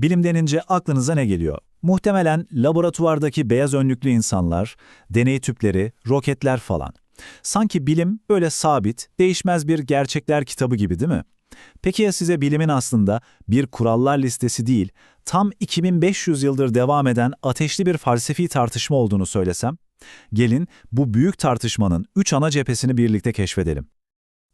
Bilim denince aklınıza ne geliyor? Muhtemelen laboratuvardaki beyaz önlüklü insanlar, deney tüpleri, roketler falan. Sanki bilim böyle sabit, değişmez bir gerçekler kitabı gibi değil mi? Peki ya size bilimin aslında bir kurallar listesi değil, tam 2500 yıldır devam eden ateşli bir felsefi tartışma olduğunu söylesem? Gelin bu büyük tartışmanın üç ana cephesini birlikte keşfedelim.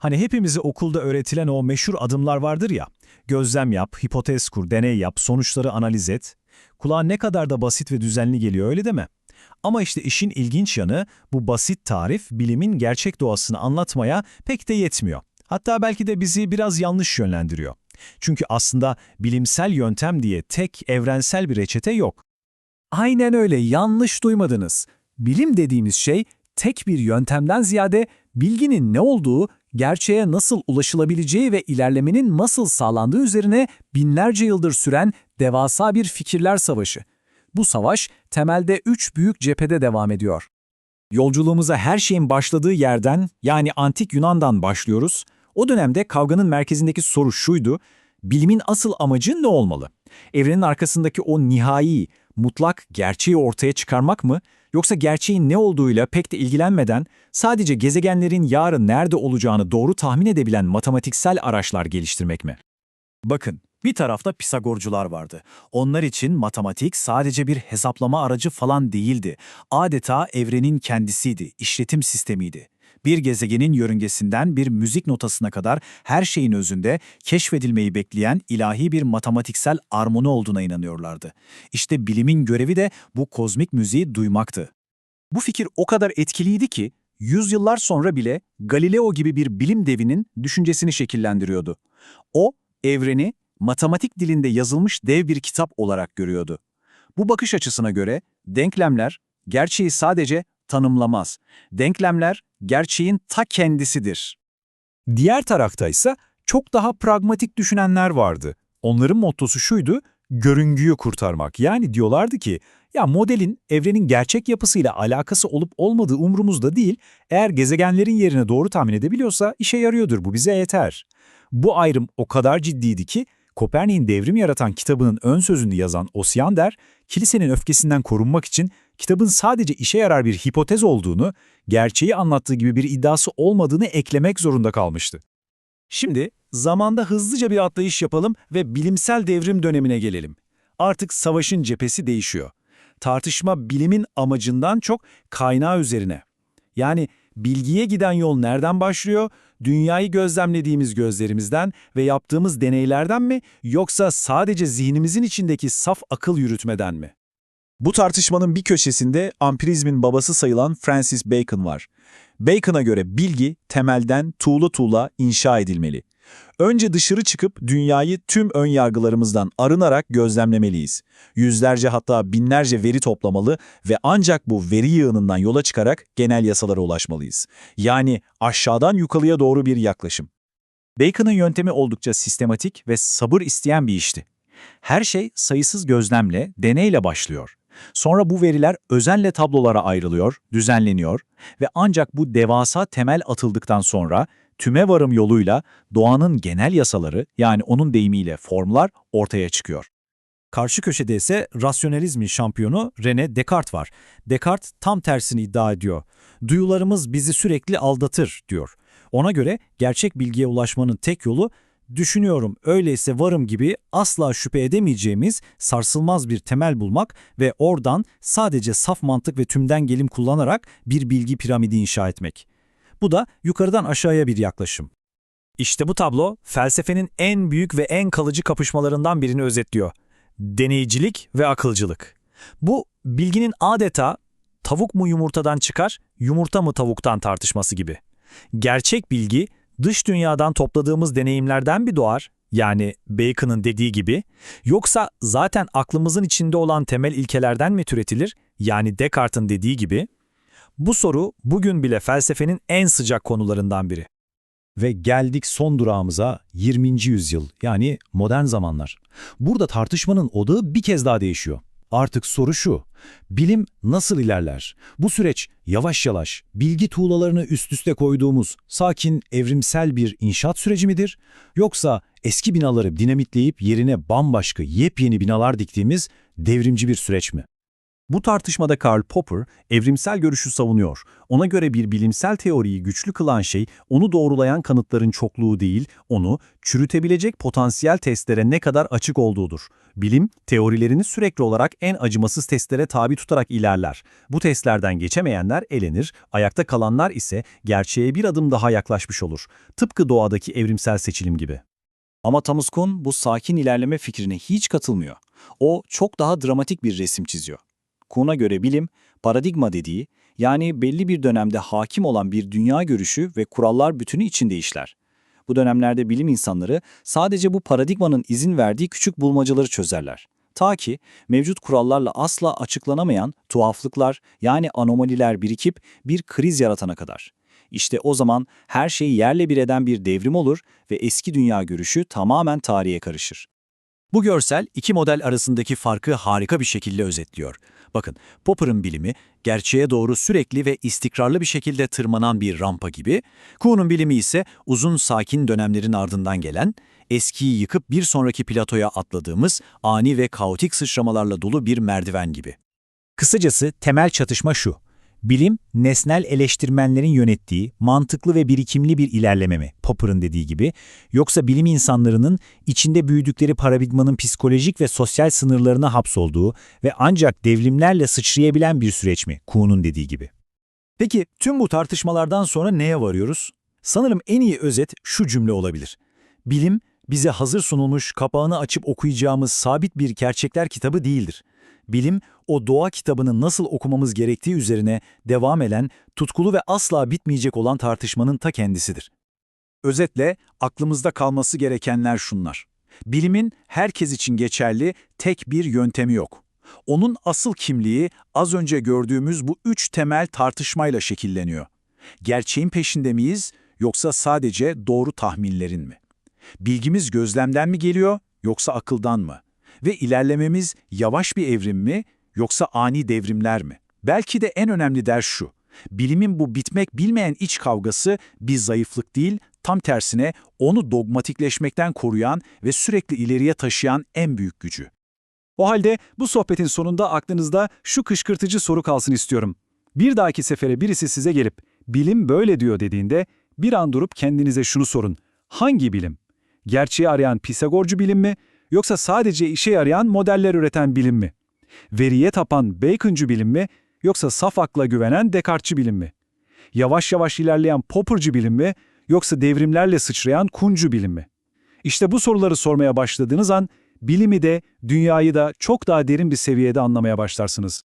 Hani hepimize okulda öğretilen o meşhur adımlar vardır ya, gözlem yap, hipotez kur, deney yap, sonuçları analiz et. Kulağa ne kadar da basit ve düzenli geliyor öyle mi? Ama işte işin ilginç yanı bu basit tarif bilimin gerçek doğasını anlatmaya pek de yetmiyor. Hatta belki de bizi biraz yanlış yönlendiriyor. Çünkü aslında bilimsel yöntem diye tek evrensel bir reçete yok. Aynen öyle, yanlış duymadınız. Bilim dediğimiz şey tek bir yöntemden ziyade bilginin ne olduğu, gerçeğe nasıl ulaşılabileceği ve ilerlemenin nasıl sağlandığı üzerine binlerce yıldır süren devasa bir fikirler savaşı. Bu savaş temelde üç büyük cephede devam ediyor. Yolculuğumuza her şeyin başladığı yerden yani antik Yunan'dan başlıyoruz. O dönemde kavganın merkezindeki soru şuydu, bilimin asıl amacı ne olmalı? Evrenin arkasındaki o nihai, mutlak gerçeği ortaya çıkarmak mı? Yoksa gerçeğin ne olduğuyla pek de ilgilenmeden sadece gezegenlerin yarın nerede olacağını doğru tahmin edebilen matematiksel araçlar geliştirmek mi? Bakın, bir tarafta Pisagorcular vardı. Onlar için matematik sadece bir hesaplama aracı falan değildi. Adeta evrenin kendisiydi, işletim sistemiydi. Bir gezegenin yörüngesinden bir müzik notasına kadar her şeyin özünde keşfedilmeyi bekleyen ilahi bir matematiksel armoni olduğuna inanıyorlardı. İşte bilimin görevi de bu kozmik müziği duymaktı. Bu fikir o kadar etkiliydi ki, yüzyıllar sonra bile Galileo gibi bir bilim devinin düşüncesini şekillendiriyordu. O, evreni matematik dilinde yazılmış dev bir kitap olarak görüyordu. Bu bakış açısına göre denklemler gerçeği sadece tanımlamaz. Denklemler gerçeğin ta kendisidir. Diğer tarafta ise çok daha pragmatik düşünenler vardı. Onların mottosu şuydu, görüngüyü kurtarmak. Yani diyorlardı ki, ya modelin evrenin gerçek yapısıyla alakası olup olmadığı umrumuzda değil, eğer gezegenlerin yerine doğru tahmin edebiliyorsa işe yarıyordur, bu bize yeter. Bu ayrım o kadar ciddiydi ki, Kopernik'in devrim yaratan kitabının ön sözünü yazan Osiander, kilisenin öfkesinden korunmak için kitabın sadece işe yarar bir hipotez olduğunu, gerçeği anlattığı gibi bir iddiası olmadığını eklemek zorunda kalmıştı. Şimdi zamanda hızlıca bir atlayış yapalım ve bilimsel devrim dönemine gelelim. Artık savaşın cephesi değişiyor. Tartışma bilimin amacından çok kaynağı üzerine. Yani bilgiye giden yol nereden başlıyor? Dünyayı gözlemlediğimiz gözlerimizden ve yaptığımız deneylerden mi yoksa sadece zihnimizin içindeki saf akıl yürütmeden mi? Bu tartışmanın bir köşesinde ampirizmin babası sayılan Francis Bacon var. Bacon'a göre bilgi temelden tuğla tuğla inşa edilmeli. Önce dışarı çıkıp dünyayı tüm ön yargılarımızdan arınarak gözlemlemeliyiz. Yüzlerce hatta binlerce veri toplamalı ve ancak bu veri yığınından yola çıkarak genel yasalara ulaşmalıyız. Yani aşağıdan yukarıya doğru bir yaklaşım. Bacon'ın yöntemi oldukça sistematik ve sabır isteyen bir işti. Her şey sayısız gözlemle, deneyle başlıyor. Sonra bu veriler özenle tablolara ayrılıyor, düzenleniyor ve ancak bu devasa temel atıldıktan sonra tüme varım yoluyla doğanın genel yasaları yani onun deyimiyle formlar ortaya çıkıyor. Karşı köşede ise rasyonalizmin şampiyonu René Descartes var. Descartes tam tersini iddia ediyor. Duyularımız bizi sürekli aldatır diyor. Ona göre gerçek bilgiye ulaşmanın tek yolu düşünüyorum öyleyse varım gibi asla şüphe edemeyeceğimiz sarsılmaz bir temel bulmak ve oradan sadece saf mantık ve tümden gelim kullanarak bir bilgi piramidi inşa etmek. Bu da yukarıdan aşağıya bir yaklaşım. İşte bu tablo felsefenin en büyük ve en kalıcı kapışmalarından birini özetliyor. Deneycilik ve akılcılık. Bu bilginin adeta tavuk mu yumurtadan çıkar, yumurta mı tavuktan tartışması gibi. Gerçek bilgi dış dünyadan topladığımız deneyimlerden bir doğar, yani Bacon'ın dediği gibi, yoksa zaten aklımızın içinde olan temel ilkelerden mi türetilir, yani Descartes'in dediği gibi? Bu soru bugün bile felsefenin en sıcak konularından biri. Ve geldik son durağımıza 20. yüzyıl yani modern zamanlar. Burada tartışmanın odağı bir kez daha değişiyor. Artık soru şu, bilim nasıl ilerler? Bu süreç yavaş yavaş bilgi tuğlalarını üst üste koyduğumuz sakin evrimsel bir inşaat süreci midir? Yoksa Eski binaları dinamitleyip yerine bambaşka yepyeni binalar diktiğimiz devrimci bir süreç mi? Bu tartışmada Karl Popper evrimsel görüşü savunuyor. Ona göre bir bilimsel teoriyi güçlü kılan şey onu doğrulayan kanıtların çokluğu değil, onu çürütebilecek potansiyel testlere ne kadar açık olduğudur. Bilim, teorilerini sürekli olarak en acımasız testlere tabi tutarak ilerler. Bu testlerden geçemeyenler elenir, ayakta kalanlar ise gerçeğe bir adım daha yaklaşmış olur. Tıpkı doğadaki evrimsel seçilim gibi. Ama Thomas Kuhn bu sakin ilerleme fikrine hiç katılmıyor. O çok daha dramatik bir resim çiziyor. Kuhn'a göre bilim, paradigma dediği, yani belli bir dönemde hakim olan bir dünya görüşü ve kurallar bütünü içinde işler. Bu dönemlerde bilim insanları sadece bu paradigmanın izin verdiği küçük bulmacaları çözerler. Ta ki mevcut kurallarla asla açıklanamayan tuhaflıklar yani anomaliler birikip bir kriz yaratana kadar. İşte o zaman her şeyi yerle bir eden bir devrim olur ve eski dünya görüşü tamamen tarihe karışır. Bu görsel iki model arasındaki farkı harika bir şekilde özetliyor. Bakın, Popper'ın bilimi gerçeğe doğru sürekli ve istikrarlı bir şekilde tırmanan bir rampa gibi, Kuhn'un bilimi ise uzun sakin dönemlerin ardından gelen, eskiyi yıkıp bir sonraki platoya atladığımız ani ve kaotik sıçramalarla dolu bir merdiven gibi. Kısacası temel çatışma şu. Bilim, nesnel eleştirmenlerin yönettiği, mantıklı ve birikimli bir ilerleme mi, Popper'ın dediği gibi, yoksa bilim insanlarının içinde büyüdükleri paradigmanın psikolojik ve sosyal sınırlarına hapsolduğu ve ancak devrimlerle sıçrayabilen bir süreç mi, Kuhn'un dediği gibi? Peki tüm bu tartışmalardan sonra neye varıyoruz? Sanırım en iyi özet şu cümle olabilir. Bilim, bize hazır sunulmuş, kapağını açıp okuyacağımız sabit bir gerçekler kitabı değildir. Bilim, o doğa kitabını nasıl okumamız gerektiği üzerine devam eden, tutkulu ve asla bitmeyecek olan tartışmanın ta kendisidir. Özetle, aklımızda kalması gerekenler şunlar. Bilimin herkes için geçerli tek bir yöntemi yok. Onun asıl kimliği az önce gördüğümüz bu üç temel tartışmayla şekilleniyor. Gerçeğin peşinde miyiz yoksa sadece doğru tahminlerin mi? Bilgimiz gözlemden mi geliyor yoksa akıldan mı? Ve ilerlememiz yavaş bir evrim mi yoksa ani devrimler mi? Belki de en önemli ders şu. Bilimin bu bitmek bilmeyen iç kavgası bir zayıflık değil, tam tersine onu dogmatikleşmekten koruyan ve sürekli ileriye taşıyan en büyük gücü. O halde bu sohbetin sonunda aklınızda şu kışkırtıcı soru kalsın istiyorum. Bir dahaki sefere birisi size gelip bilim böyle diyor dediğinde bir an durup kendinize şunu sorun. Hangi bilim? Gerçeği arayan Pisagorcu bilim mi yoksa sadece işe yarayan modeller üreten bilim mi? Veriye tapan Bacon'cu bilim mi yoksa saf akla güvenen Descartes'ci bilim mi? Yavaş yavaş ilerleyen Popper'cı bilim mi yoksa devrimlerle sıçrayan Kuhn'cu bilim mi? İşte bu soruları sormaya başladığınız an bilimi de dünyayı da çok daha derin bir seviyede anlamaya başlarsınız.